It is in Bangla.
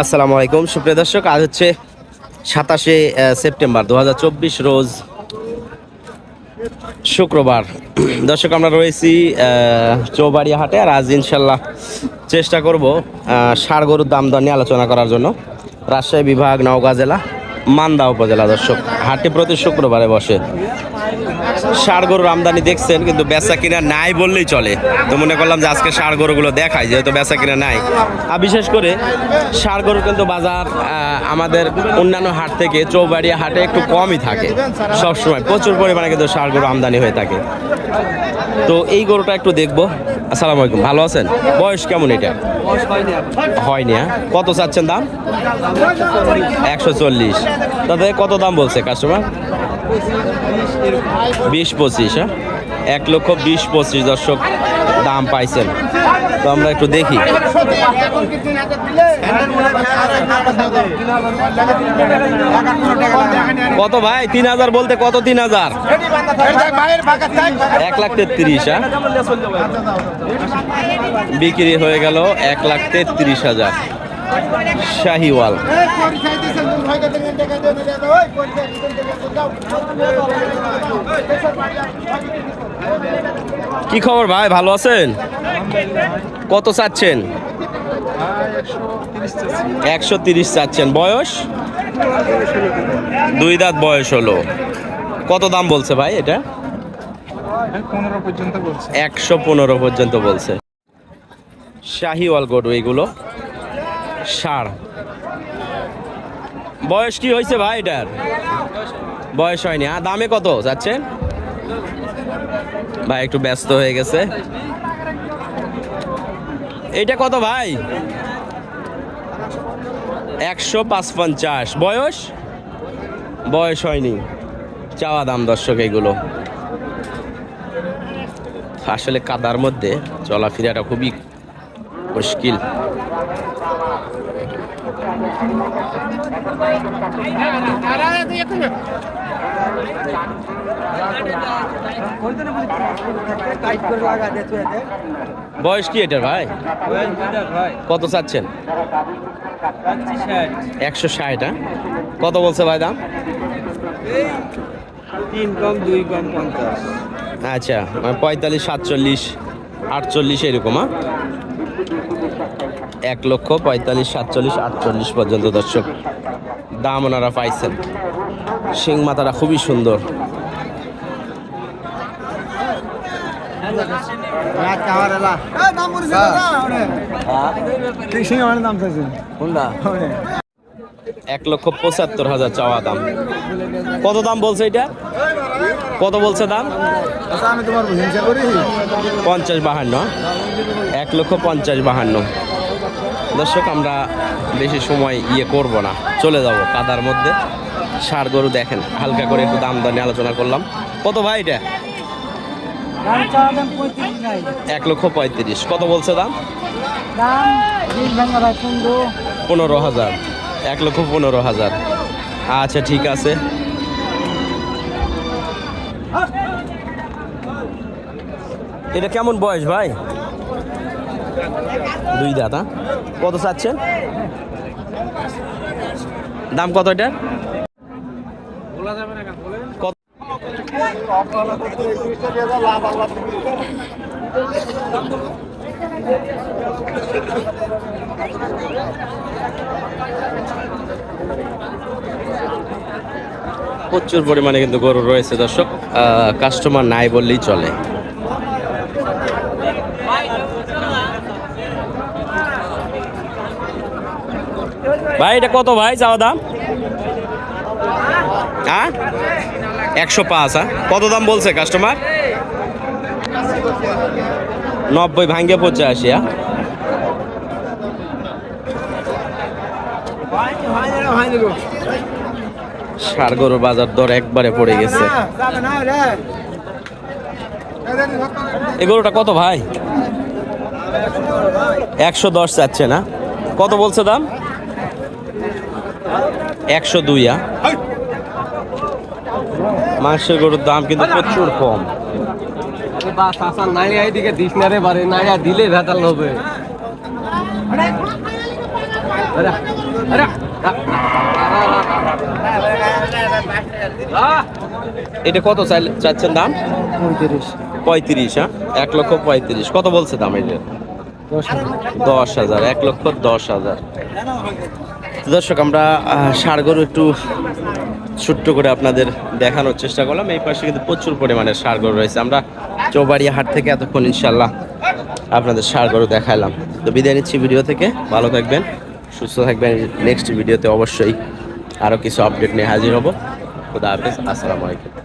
আসসালামু আলাইকুম। সুপ্রিয় দর্শক, আজ হচ্ছে সাতাশে সেপ্টেম্বর দু হাজার চব্বিশ রোজ শুক্রবার। দর্শক, আমরা রয়েছি চৌবাড়িয়া হাটে আর আজ ইনশাল্লাহ চেষ্টা করব সার গরুর দাম দর নিয়ে আলোচনা করার জন্য। রাজশাহী বিভাগ, নওগাঁ জেলা মান্দা উপজেলা, দর্শক। হাটে প্রতি শুক্রবারে বসে। ষাড় গরুর আমদানি দেখছেন, কিন্তু বেচা কিনা নাই বললেই চলে। তো মনে করলাম যে আজকে ষাড় গরুগুলো দেখাই, যেহেতু বেচা কিনা নাই। আর বিশেষ করে ষাড় গরু কিন্তু বাজার আমাদের অন্যান্য হাট থেকে চৌবাড়িয়া হাটে একটু কমই থাকে। সবসময় প্রচুর পরিমাণে কিন্তু ষাড় গরু আমদানি হয়ে থাকে। তো এই গরুটা একটু দেখব। আসসালামু আলাইকুম, ভালো আছেন? বয়স কেমন এটা? হয়নি হ্যাঁ। কত চাচ্ছেন দাম? একশো চল্লিশ। তাতে কত দাম বলছে কাস্টমার বিশ পঁচিশ হ্যাঁ? এক লক্ষ বিশ পঁচিশ দর্শক দাম পাইছেন। তো আমরা একটু দেখি। কত ভাই? তিন হাজার বলতে কত তিন হাজার? এক লাখ তেত্রিশ হ্যাঁ? বিক্রি হয়ে গেল এক লাখ তেত্রিশ হাজার। শাহিওয়াল। কি খবর ভাই, ভালো আছেন? কত চাচ্ছেন? একশো তিরিশ চাচ্ছেন। বয়স? দুই দাঁত বয়স হলো। কত দাম বলছে ভাই এটা? একশো পনেরো পর্যন্ত বলছে। শাহিওয়াল গরু এগুলো। ষাড় বয়স কি হয়েছে ভাই এটার? বয়স হয়নি। আর দামে কত যাচ্ছেন ভাই, একটু ব্যস্ত হয়ে গেছে। এটা কত ভাই? একশো পাঁচ পঞ্চাশ বয়স? বয়স হয়নি। চাওয়া দাম দর্শক এগুলো। আসলে কাদার মধ্যে চলাফেরাটা খুবই মুশকিল। বয়স কি এটার ভাই? কত চাচ্ছেন? একশো ষাট হ্যাঁ? কত বলছে ভাই দাম? তিন কম দুই কম পঞ্চাশ। আচ্ছা মানে পঁয়তাল্লিশ সাতচল্লিশ আটচল্লিশ এরকম হ্যাঁ? এক লক্ষ পঁয়তাল্লিশ, সাতচল্লিশ, আটচল্লিশ পর্যন্ত দর্শক। দাম ওনারা পাইছেন। শিং মাথাটা খুবই সুন্দর। এক লক্ষ পঁচাত্তর হাজার চাওয়া দাম। কত দাম বলছে এটা? কত বলছে দাম? আচ্ছা আমি তোমার হিংসা করি। পঞ্চাশ বাহান্ন। এক লক্ষ পঞ্চাশ বাহান্ন। দর্শক আমরা বেশি সময় ইয়ে করব না। চলে যাব কাদার মধ্যে। সার গরু দেখেন হালকা করে একটু দাম দানি আলোচনা করলাম। কত ভাই এটা? এক লক্ষ পঁয়ত্রিশ। কত বলছে দাম? পনেরো হাজার। এক লক্ষ পনেরো হাজার। আচ্ছা ঠিক আছে। এটা কেমন বয়স ভাই? দুই দাঁত হ্যাঁ? কত চাচ্ছেন? দাম কত এটা? প্রচুর পরিমাণে কিন্তু গরু রয়েছে, দর্শক। কাস্টমার নাই বললেই চলে। ভাই, এটা কত ভাই চাওয়া দাম? হ্যাঁ? একশো পাঁচ হ্যাঁ? কত দাম বলছে কাস্টমার নব্বই, ভাঙ্গে পঁচাশি হ্যাঁ? সার গরুর বাজার দর একবারে পড়ে গেছে। এই গরুটা কত ভাই? একশো দশ চাচ্ছে না। কত বলছে দাম? একশো দুই হ্যাঁ? মাংসের গরুর দাম কিন্তু প্রচুর কম। দিলে ভেতাল হবে। এটা কত চাইলে চাচ্ছেন দাম? পঁয়ত্রিশ। পঁয়ত্রিশ হ্যাঁ এক লক্ষ পঁয়ত্রিশ। কত বলছে দাম এটা? দশ হাজার, এক লক্ষ দশ হাজার। দর্শক, আমরা গরু একটু ছোট্ট করে আপনাদের দেখানোর চেষ্টা করলাম। এই পাশে কিন্তু প্রচুর পরিমাণে গরু রয়েছে। আমরা চৌবাড়িয়া হাট থেকে এতক্ষণ ইনশাল্লাহ আপনাদের গরু দেখালাম তো বিদায় নিচ্ছি ভিডিও থেকে। ভালো থাকবেন, সুস্থ থাকবেন। নেক্সট ভিডিওতে অবশ্যই আরও কিছু আপডেট নিয়ে হাজির হব। খুদা হাফেজ, আসসালামু আলাইকুম।